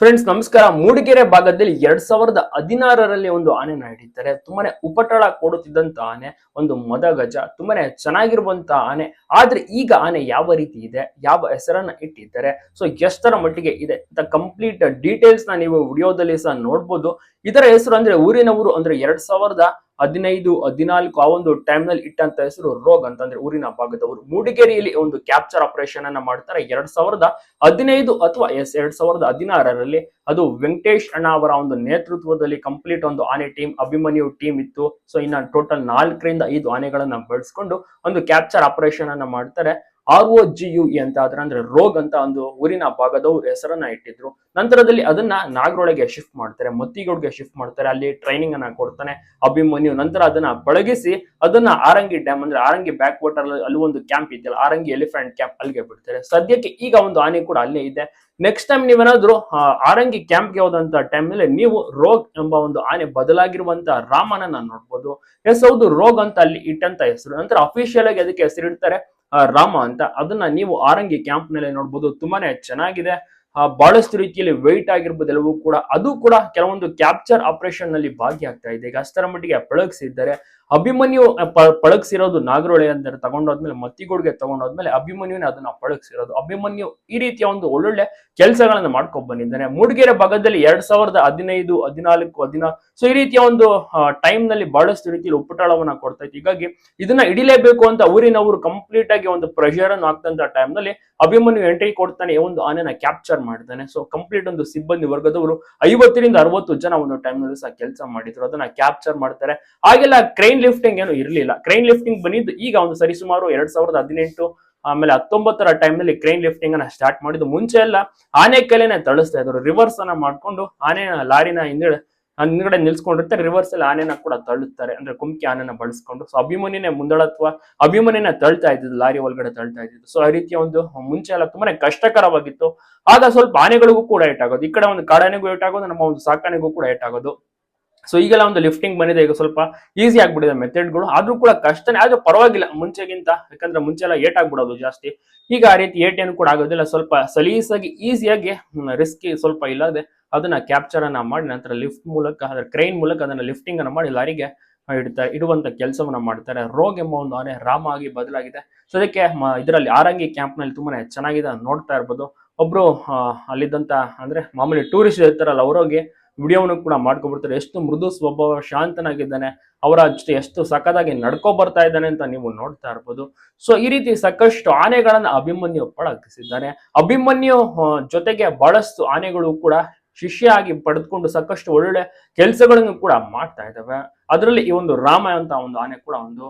Friends ನಮಸ್ಕಾರ. ಮೂಡಿಗೆರೆ ಭಾಗದಲ್ಲಿ ಎರಡ್ ಸಾವಿರದ ಹದಿನಾರರಲ್ಲಿ ಒಂದು ಆನೆ ಹಿಡಿತಾರೆ ತುಂಬಾನೇ ಉಪಟಳ ಕೊಡುತ್ತಿದ್ದಂತ ಆನೆ, ಒಂದು ಮದಗಜ, ತುಂಬಾನೇ ಚೆನ್ನಾಗಿರುವಂತ ಆನೆ. ಆದ್ರೆ ಈಗ ಆನೆ ಯಾವ ರೀತಿ ಇದೆ, ಯಾವ ಹೆಸರನ್ನ ಇಟ್ಟಿದ್ದಾರೆ? ಸೊ ಎಷ್ಟರ ಮಟ್ಟಿಗೆ ಇದೆ ಅಂತ ಕಂಪ್ಲೀಟ್ ಡೀಟೇಲ್ಸ್ನ ನೀವು ವಿಡಿಯೋದಲ್ಲಿ ಸಹ ನೋಡ್ಬೋದು. ಇದರ ಹೆಸರು ಅಂದ್ರೆ ಊರಿನವರು ಅಂದ್ರೆ ಎರಡ್ ಸಾವಿರದ ಹದಿನೈದು, ಹದಿನಾಲ್ಕು ಆ ಒಂದು ಟೈಮ್ನಲ್ಲಿ ಇಟ್ಟಂತ ಹೆಸರು ರೋಗ್ ಅಂತಂದ್ರೆ ಊರಿನ ಭಾಗದವರು. ಮೂಡಿಗೆರೆಯಲ್ಲಿ ಒಂದು ಕ್ಯಾಪ್ಚರ್ ಆಪರೇಷನ್ ಅನ್ನ ಮಾಡ್ತಾರೆ. ಎರಡ್ ಸಾವಿರದ ಹದಿನೈದು ಅಥವಾ ಎಸ್, ಎರಡ್ ಸಾವಿರದ ಹದಿನಾರರಲ್ಲಿ ಅದು ವೆಂಕಟೇಶ್ ಅಣ್ಣ ಅವರ ಒಂದು ನೇತೃತ್ವದಲ್ಲಿ ಕಂಪ್ಲೀಟ್ ಒಂದು ಆನೆ ಟೀಮ್ ಅಭಿಮನ್ಯು ಟೀಮ್ ಇತ್ತು. ಸೊ ಇನ್ನ ಟೋಟಲ್ ನಾಲ್ಕರಿಂದ ಐದು ಆನೆಗಳನ್ನ ಬಳಸ್ಕೊಂಡು ಒಂದು ಕ್ಯಾಪ್ಚರ್ ಆಪರೇಷನ್ ಅನ್ನ ಮಾಡ್ತಾರೆ. ಆರ್ ಒ ಜಿ ಯು ಅಂತ ಆದ್ರೆ ಅಂದ್ರೆ ರೋಗ್ ಅಂತ ಒಂದು ಊರಿನ ಭಾಗದವ್ರು ಹೆಸರನ್ನ ಇಟ್ಟಿದ್ರು. ನಂತರದಲ್ಲಿ ಅದನ್ನ ನಾಗರೊಳಗೆ ಶಿಫ್ಟ್ ಮಾಡ್ತಾರೆ ಮತ್ತಿಗೋಡ್ಗೆ ಶಿಫ್ಟ್ ಮಾಡ್ತಾರೆ. ಅಲ್ಲಿ ಟ್ರೈನಿಂಗ್ ಅನ್ನ ಕೊಡ್ತಾನೆ ಅಭಿಮನ್ಯು. ನಂತರ ಅದನ್ನ ಬಳಗಿಸಿ ಅದನ್ನ ಆರಂಗಿ ಡ್ಯಾಮ್ ಅಂದ್ರೆ ಆರಂಗಿ ಬ್ಯಾಕ್ ವಾಟರ್ ಅಲ್ಲಿ ಒಂದು ಕ್ಯಾಂಪ್ ಇದೆಯಲ್ಲ ಆರಂಗಿ ಎಲಿಫೆಂಟ್ ಕ್ಯಾಂಪ್ ಅಲ್ಲಿಗೆ ಬಿಡ್ತಾರೆ. ಸದ್ಯಕ್ಕೆ ಈಗ ಒಂದು ಆನೆ ಕೂಡ ಅಲ್ಲೇ ಇದೆ. ನೆಕ್ಸ್ಟ್ ಟೈಮ್ ನೀವೇನಾದ್ರೂ ಆರಂಗಿ ಕ್ಯಾಂಪ್ಗೆ ಹೋದಂತ ಟೈಮ್ನಲ್ಲಿ ನೀವು ರೋಗ್ ಎಂಬ ಒಂದು ಆನೆ ಬದಲಾಗಿರುವಂತ ರಾಮನನ್ನ ನೋಡ್ಬೋದು. ಹೌದು ರೋಗ್ ಅಂತ ಅಲ್ಲಿ ಇಟ್ಟಂತ ಹೆಸರು. ನಂತರ ಅಫಿಷಿಯಲ್ ಆಗಿ ಅದಕ್ಕೆ ಹೆಸರಿಡ್ತಾರೆ ಆ, ರಾಮ ಅಂತ. ಅದನ್ನ ನೀವು ಆರಂಗಿ ಕ್ಯಾಂಪ್ನಲ್ಲಿ ನೋಡ್ಬೋದು. ತುಂಬಾನೇ ಚೆನ್ನಾಗಿದೆ. ಬಹಳಷ್ಟು ರೀತಿಯಲ್ಲಿ ವೆಯ್ಟ್ ಆಗಿರ್ಬೋದು ಎಲ್ಲವೂ ಕೂಡ. ಅದು ಕೂಡ ಕೆಲವೊಂದು ಕ್ಯಾಪ್ಚರ್ ಆಪರೇಷನ್ನಲ್ಲಿ ಭಾಗಿಯಾಗ್ತಾ ಇದೆ. ಈಗ ಅಷ್ಟರ ಮಟ್ಟಿಗೆ ಪಳಗಿಸಿದ್ದಾರೆ. ಅಭಿಮನ್ಯು ಪಳಗಿಸಿರೋದು ನಾಗರೊಳೆ ಅಂದ್ರೆ ತಗೊಂಡೋದ್ಮೇಲೆ ಮತ್ತಿಗೋಡ್ಗೆ ತಗೊಂಡೋದ್ಮೇಲೆ ಅಭಿಮನ್ಯುನೇ ಅದನ್ನ ಪಳಗ್ಸಿರೋದು. ಅಭಿಮನ್ಯು ಈ ರೀತಿಯ ಒಂದು ಒಳ್ಳೊಳ್ಳೆ ಕೆಲಸಗಳನ್ನ ಮಾಡ್ಕೊಂಡ್ ಬಂದಿದ್ದಾನೆ. ಮೂಡಿಗೆರೆ ಭಾಗದಲ್ಲಿ ಎರಡ್ ಸಾವಿರದ ಹದಿನೈದು, ಹದಿನಾಲ್ಕು, ಹದಿನಾ, ಸೊ ಈ ರೀತಿಯ ಒಂದು ಟೈಮ್ನಲ್ಲಿ ಬಹಳಷ್ಟು ರೀತಿಯಲ್ಲಿ ಉಪಟಳವನ್ನ ಕೊಡ್ತಾ ಇತ್ತು ಹೀಗಾಗಿ ಇದನ್ನ ಹಿಡಿಲೇಬೇಕು ಅಂತ ಊರಿನವರು ಕಂಪ್ಲೀಟ್ ಆಗಿ ಒಂದು ಪ್ರೆಷರ್ ಅನ್ನು ಹಾಕ್ತಂತ ಟೈಮ್ನಲ್ಲಿ ಅಭಿಮನ್ಯು ಎಂಟ್ರಿ ಕೊಡ್ತಾನೆ ಒಂದು ಆನೆನ ಕ್ಯಾಪ್ಚರ್ ಮಾಡ್ತಾನೆ. ಸೊ ಕಂಪ್ಲೀಟ್ ಒಂದು ಸಿಬ್ಬಂದಿ ವರ್ಗದವರು ಐವತ್ತರಿಂದ ಅರವತ್ತು ಜನ ಒಂದು ಟೈಮ್ನಲ್ಲಿ ಸಹ ಕೆಲಸ ಮಾಡಿದ್ರು. ಅದನ್ನ ಕ್ಯಾಪ್ಚರ್ ಮಾಡ್ತಾರೆ. ಆಗೆಲ್ಲ ಕ್ರೈನ್ ಲಿಫ್ಟಿಂಗ್ ಏನು ಇರಲಿಲ್ಲ. ಕ್ರೈನ್ ಲಿಫ್ಟಿಂಗ್ ಬಂದಿದ್ದು ಈಗ ಒಂದು ಸರಿಸುಮಾರು ಎರಡ್ ಸಾವಿರದ ಹದಿನೆಂಟು, ಆಮೇಲೆ ಹತ್ತೊಂಬತ್ತರ ಟೈಮ್ನಲ್ಲಿ ಕ್ರೈನ್ ಲಿಫ್ಟಿಂಗ್ ಅನ್ನ ಸ್ಟಾರ್ಟ್ ಮಾಡಿದ್ದು. ಮುಂಚೆ ಎಲ್ಲ ಆನೆ ಕಲೆನೆ ತಳಿಸ್ತಾ ಇದ್ರು. ರಿವರ್ಸ್ ಅನ್ನ ಮಾಡ್ಕೊಂಡು ಆನೆ ಲಾರಿನ ಹಿಂದೆ ಹಿಂದ್ಗಡೆ ನಿಲ್ಸ್ಕೊಂಡಿರ್ತಾರೆ. ರಿವರ್ಸ್ ಅಲ್ಲಿ ಆನೆನ ಕೂಡ ತಳ್ಳುತ್ತಾರೆ ಅಂದ್ರೆ ಕುಮ್ಕಿ ಆನೆನ ಬಳಸ್ಕೊಂಡು. ಸೊ ಅಭಿಮನ್ಯನೇ ಮುಂದಳತ್ವ, ಅಭಿಮನ್ಯನ ತಳ್ತಾ ಇದ್ದಿದ್ದು, ಲಾರಿ ಒಳಗಡೆ ತಳ್ತಾ ಇದ್ದಿದ್ದು. ಸೊ ಆ ರೀತಿಯ ಒಂದು ಮುಂಚೆ ಎಲ್ಲ ತುಂಬಾನೇ ಕಷ್ಟಕರವಾಗಿತ್ತು. ಆಗ ಸ್ವಲ್ಪ ಆನೆಗಳಿಗೂ ಕೂಡ ಏಟಾಗೋದು ಈ ಕಡೆ ಒಂದು ಕಾಡಾನೆಗೂ ಏಟಾಗೋದು ನಮ್ಮ ಒಂದು ಸಾಕಾಣೆಗೂ ಕೂಡ ಏಟಾಗೋದು ಸೊ ಈಗೆಲ್ಲ ಒಂದು ಲಿಫ್ಟಿಂಗ್ ಬಂದಿದೆ, ಈಗ ಸ್ವಲ್ಪ ಈಸಿ ಆಗ್ಬಿಟ್ಟಿದೆ ಮೆಥಡ್ಗಳು ಆದ್ರೂ ಕೂಡ ಕಷ್ಟನೇ, ಆದ್ರೂ ಪರವಾಗಿಲ್ಲ, ಮುಂಚೆಗಿಂತ, ಯಾಕಂದ್ರೆ ಮುಂಚೆ ಎಲ್ಲ ಏಟ್ ಆಗ್ಬಿಡೋದು ಜಾಸ್ತಿ. ಈಗ ಆ ರೀತಿ ಏಟ್ ಏನು ಕೂಡ ಆಗೋದಿಲ್ಲ, ಸ್ವಲ್ಪ ಸಲೀಸಾಗಿ ಈಸಿಯಾಗಿ ರಿಸ್ಕ್ ಸ್ವಲ್ಪ ಇಲ್ಲದೆ ಅದನ್ನ ಕ್ಯಾಪ್ಚರ್ ಅನ್ನ ಮಾಡಿ, ನಂತರ ಲಿಫ್ಟ್ ಮೂಲಕ, ಅದರ ಕ್ರೈನ್ ಮೂಲಕ ಅದನ್ನ ಲಿಫ್ಟಿಂಗ್ ಅನ್ನ ಮಾಡಿ ಲಾರಿಗೆ ಇಡ್ತಾರೆ, ಇಡುವಂತ ಕೆಲಸವನ್ನ ಮಾಡ್ತಾರೆ. ರೋಗ್ ಎಂಬ ಒಂದು ಆನೆ ರಾಮ ಆಗಿ ಬದಲಾಗಿದೆ ಸೊ ಅದಕ್ಕೆ ಇದರಲ್ಲಿ ಆರಂಗಿ ಕ್ಯಾಂಪ್ನಲ್ಲಿ ತುಂಬಾನೇ ಚೆನ್ನಾಗಿದೆ ನೋಡ್ತಾ ಇರ್ಬೋದು. ಒಬ್ರು ಅಲ್ಲಿದ್ದಂತ, ಅಂದ್ರೆ ಮಾಮೂಲಿ ಟೂರಿಸ್ಟ್ ಇರ್ತಾರಲ್ಲ, ಅವರೋಗಿ ವಿಡಿಯೋವನ್ನು ಕೂಡ ಮಾಡ್ಕೊಬಿಡ್ತಾರೆ. ಎಷ್ಟು ಮೃದು ಸ್ವಭಾವ, ಶಾಂತನಾಗಿದ್ದಾನೆ, ಅವರ ಜೊತೆ ಎಷ್ಟು ಸಖತ್ತಾಗಿ ನಡ್ಕೊ ಬರ್ತಾ ಇದ್ದಾನೆ ಅಂತ ನೀವು ನೋಡ್ತಾ ಇರ್ಬೋದು. ಸೊ ಈ ರೀತಿ ಸಾಕಷ್ಟು ಆನೆಗಳನ್ನ ಅಭಿಮನ್ಯು ಪಳಗಿಸಿದ್ದಾನೆ ಅಭಿಮನ್ಯು ಜೊತೆಗೆ ಬಹಳಷ್ಟು ಆನೆಗಳು ಕೂಡ ಶಿಷ್ಯ ಆಗಿ ಪಡೆದುಕೊಂಡು ಸಾಕಷ್ಟು ಒಳ್ಳೊಳ್ಳೆ ಕೆಲಸಗಳನ್ನು ಕೂಡ ಮಾಡ್ತಾ ಇದ್ದಾವೆ. ಅದರಲ್ಲಿ ಈ ಒಂದು ರಾಮ ಅಂತ ಒಂದು ಆನೆ ಕೂಡ ಒಂದು